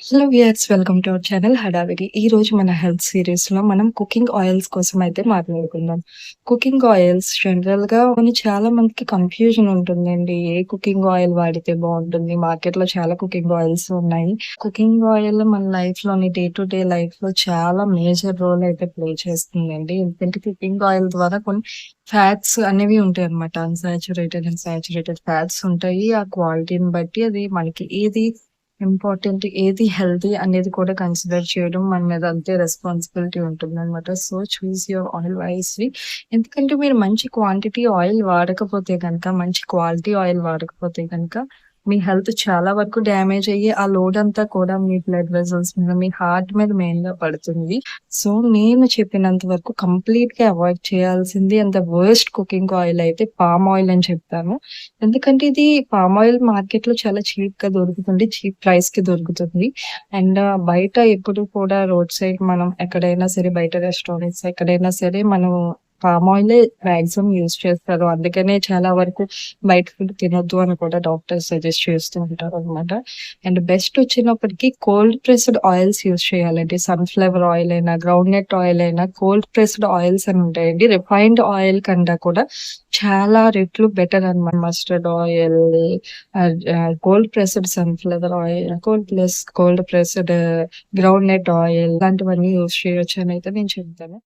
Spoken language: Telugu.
Hello viewers welcome to our channel హడావిడి ఈ రోజు మన హెల్త్ సిరీస్లో మనం కుకింగ్ ఆయిల్స్ కోసం అయితే మాట్లాడుకుందాం. కుకింగ్ ఆయిల్స్ జనరల్గా కొన్ని చాలా మందికి కన్ఫ్యూజన్ ఉంటుందండి. ఏ కుకింగ్ ఆయిల్ వాడితే బాగుంటుంది? మార్కెట్లో చాలా కుకింగ్ ఆయిల్స్ ఉన్నాయి. కుకింగ్ ఆయిల్ మన లైఫ్లోని డే టు డే లైఫ్లో చాలా మేజర్ రోల్ అయితే ప్లే చేస్తుందండి. ఎందుకంటే కుకింగ్ ఆయిల్ ద్వారా కొన్ని ఫ్యాట్స్ అనేవి ఉంటాయి అనమాట అన్సాచురేటెడ్ అండ్ సాచురేటెడ్ ఫ్యాట్స్ ఉంటాయి. ఆ క్వాలిటీని బట్టి అది మనకి ఏది ఇంపార్టెంట్ ఏది హెల్తీ అనేది కూడా కన్సిడర్ చేయడం మన మీద అంతే రెస్పాన్సిబిలిటీ ఉంటుంది అనమాట so choose your oil wisely. ఎందుకంటే మీరు మంచి క్వాంటిటీ ఆయిల్ వాడకపోతే కనుక మంచి క్వాలిటీ ఆయిల్ వాడకపోతే కనుక మీ హెల్త్ చాలా వరకు డ్యామేజ్ అయ్యి ఆ లోడ్ అంతా కూడా మీ బ్లడ్ వెజల్స్ మీద మీ హార్ట్ మీద మెయిన్గా పడుతుంది. సో నేను చెప్పినంత వరకు కంప్లీట్గా అవాయిడ్ చేయాల్సింది అంత వర్స్ట్ కుకింగ్ ఆయిల్ అయితే పామ్ ఆయిల్ అని చెప్తాను. ఎందుకంటే ఇది పామ్ ఆయిల్ మార్కెట్లో చాలా చీప్గా దొరుకుతుంది చీప్ ప్రైస్కి దొరుకుతుంది. అండ్ బయట ఎప్పుడు కూడా రోడ్ సైడ్ మనం ఎక్కడైనా సరే బయట రెస్టారెంట్స్ ఎక్కడైనా సరే మనం పామ్ ఆయిల్ మాక్సిమం యూజ్ చేస్తారు. అందుకనే చాలా వరకు బయట ఫుడ్ తినొద్దు అని కూడా డాక్టర్స్ సజెస్ట్ చేస్తూ ఉంటారు అనమాట అండ్ బెస్ట్ వచ్చినప్పటికీ కోల్డ్ ప్రెస్డ్ ఆయిల్స్ యూజ్ చేయాలండి. సన్ఫ్లవర్ ఆయిల్ అయినా గ్రౌండ్ నట్ ఆయిల్ అయినా కోల్డ్ ప్రెస్డ్ ఆయిల్స్ అని ఉంటాయండి. రిఫైన్డ్ ఆయిల్ కన్నా కూడా చాలా రెట్లు బెటర్ అనమాట mustard oil cold pressed sunflower oil cold plus cold pressed groundnut oil ఇలాంటివన్నీ యూజ్ చేయొచ్చు అని అయితే నేను చెప్తాను.